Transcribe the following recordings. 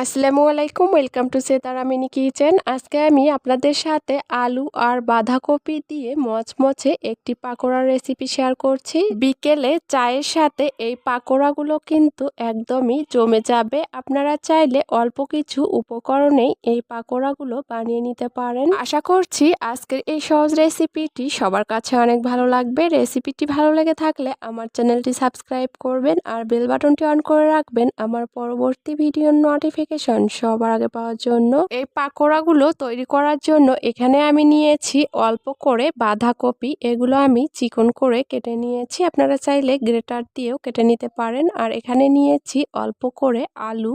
আসসালামু আলাইকুম welcome to Setara mini kitchen আজকে আমি আপনাদের সাথে আলু আর বাঁধাকপি দিয়ে মচমচে একটি পাকোড়ার রেসিপি শেয়ার করছি। বিকেলে চায়ের সাথে এই পাকোড়াগুলো কিন্তু একদমই জমে যাবে। আপনারা চাইলে অল্প কিছু উপকরণেই এই পাকোড়াগুলো বানিয়ে নিতে পারেন। আশা করছি আজকের এই সহজ রেসিপিটি সবার কাছে অনেক ভালো লাগবে। রেসিপিটি ভালো লেগে থাকলে আমার চ্যানেলটি সাবস্ক্রাইব করবেন আর বেল বাটনটি অন করে রাখবেন। আমার পরবর্তী ভিডিওর নোটিফিকেশন নোটিফিকেশন সবার আগে পাওয়ার জন্য। এই পাকোড়াগুলো তৈরি করার জন্য এখানে আমি নিয়েছি অল্প করে বাঁধাকপি। এগুলো আমি চিকন করে কেটে নিয়েছি। আপনারা চাইলে গ্রেটার দিয়েও কেটে নিতে পারেন। আর এখানে নিয়েছি অল্প করে আলু।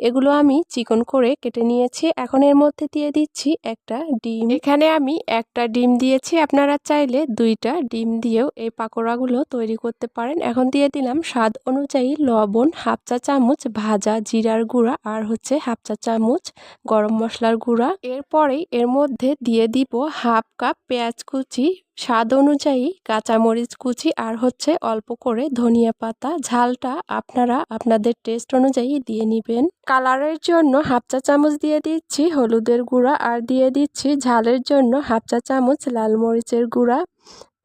এগুলো আমি চিকন করে কেটে নিয়েছি। এখন এর মধ্যে দিয়ে দিচ্ছি একটা ডিম। এখানে আমি একটা ডিম দিয়েছি। আপনারা চাইলে দুইটা ডিম দিয়েও এই পাকোড়াগুলো তৈরি করতে পারেন। এখন দিয়ে দিলাম স্বাদ অনুযায়ী লবণ, হাফ চা চামচ ভাজা জিরার গুঁড়া আর হচ্ছে হাফ চা চামচ গরম মশলার গুঁড়া। এরপরেই এর মধ্যে দিয়ে দিব হাফ কাপ পেঁয়াজ কুচি স্বাদ অনুযায়ী কাঁচামরিচ কুচি আর হচ্ছে অল্প করে ধনিয়া পাতা, ঝালটা আপনারা আপনাদের টেস্ট অনুযায়ী দিয়ে নিবেন। কালারের জন্য হাফ চা চামচ দিয়ে দিচ্ছি হলুদের গুঁড়া আর দিয়ে দিচ্ছি ঝালের জন্য হাফ চা চামচ লাল মরিচের গুঁড়া।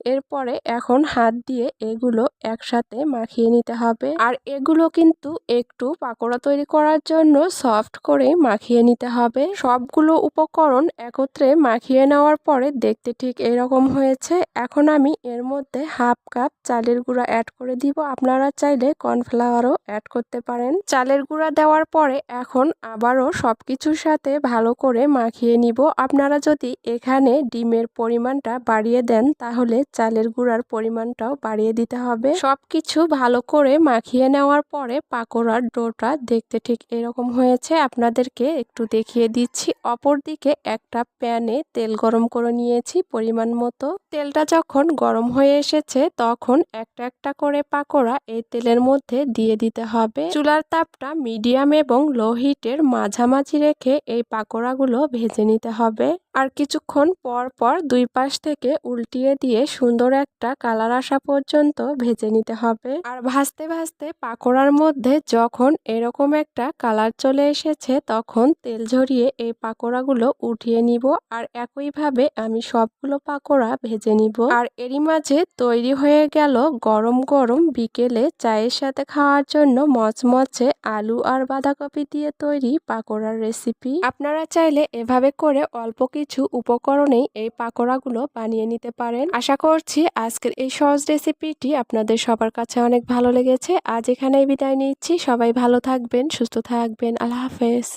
এরপরে এখন হাত দিয়ে এগুলো একসাথে মাখিয়ে নিতে হবে। আর এগুলো কিন্তু একটু পাকোড়া তৈরি করার জন্য সফট করে মাখিয়ে নিতে হবে। সবগুলো উপকরণ একত্রে মাখিয়ে নেওয়ার পরে দেখতে ঠিক এরকম হয়েছে। এখন আমি এর মধ্যে হাফ কাপ চালের গুঁড়া অ্যাড করে দিব। আপনারা চাইলে কর্নফ্লাওয়ারও অ্যাড করতে পারেন। চালের গুঁড়া দেওয়ার পরে এখন আবারও সব কিছুর সাথে ভালো করে মাখিয়ে নিব। আপনারা যদি এখানে ডিমের পরিমাণটা বাড়িয়ে দেন তাহলে চালের গুঁড়ার পরিমাণটাও বাড়িয়ে দিতে হবে। সব কিছু ভালো করে মাখিয়ে নেওয়ার পরে পাকোড়ার ডোটা দেখতে ঠিক এরকম হয়েছে। আপনাদেরকে একটু দেখিয়ে দিচ্ছি। অপর দিকে একটা প্যানে তেল গরম করে নিয়েছি পরিমাণ মতো। তেলটা যখন গরম হয়ে এসেছে তখন একটা একটা করে পাকোড়া এই তেলের মধ্যে দিয়ে দিতে হবে। চুলার তাপটা মিডিয়াম এবং লো হিটের মাঝামাঝি রেখে এই পাকোড়াগুলো ভেজে নিতে হবে। আর কিছুক্ষণ পর পর দুই পাশ থেকে উল্টিয়ে দিয়ে সুন্দর একটা কালার আসা পর্যন্ত ভেজে নিতে হবে। আর ভাজতে ভাজতে পাকোড়ার মধ্যে যখন এরকম একটা কালার চলে এসেছে, তখন তেল ঝরিয়ে এই পাকোড়াগুলো উঠিয়ে নিব আর একইভাবে আমি সবগুলো পাকোড়া ভেজে নিব। আর এরই মাঝে তৈরি হয়ে গেল গরম গরম বিকেলে চায়ের সাথে খাওয়ার জন্য মচমচে আলু আর বাঁধাকপি দিয়ে তৈরি পাকোড়ার রেসিপি। আপনারা চাইলে এভাবে করে অল্প কিছু উপকরণেই এই পাকোড়াগুলো বানিয়ে নিতে পারেন। আশা করছি। আজকের এই সহজ রেসিপিটি আপনাদের সবার কাছে অনেক ভালো লেগেছে। আজ এখানেই বিদায় নিচ্ছি। সবাই ভালো থাকবেন, সুস্থ থাকবেন। আল্লাহ হাফেজ।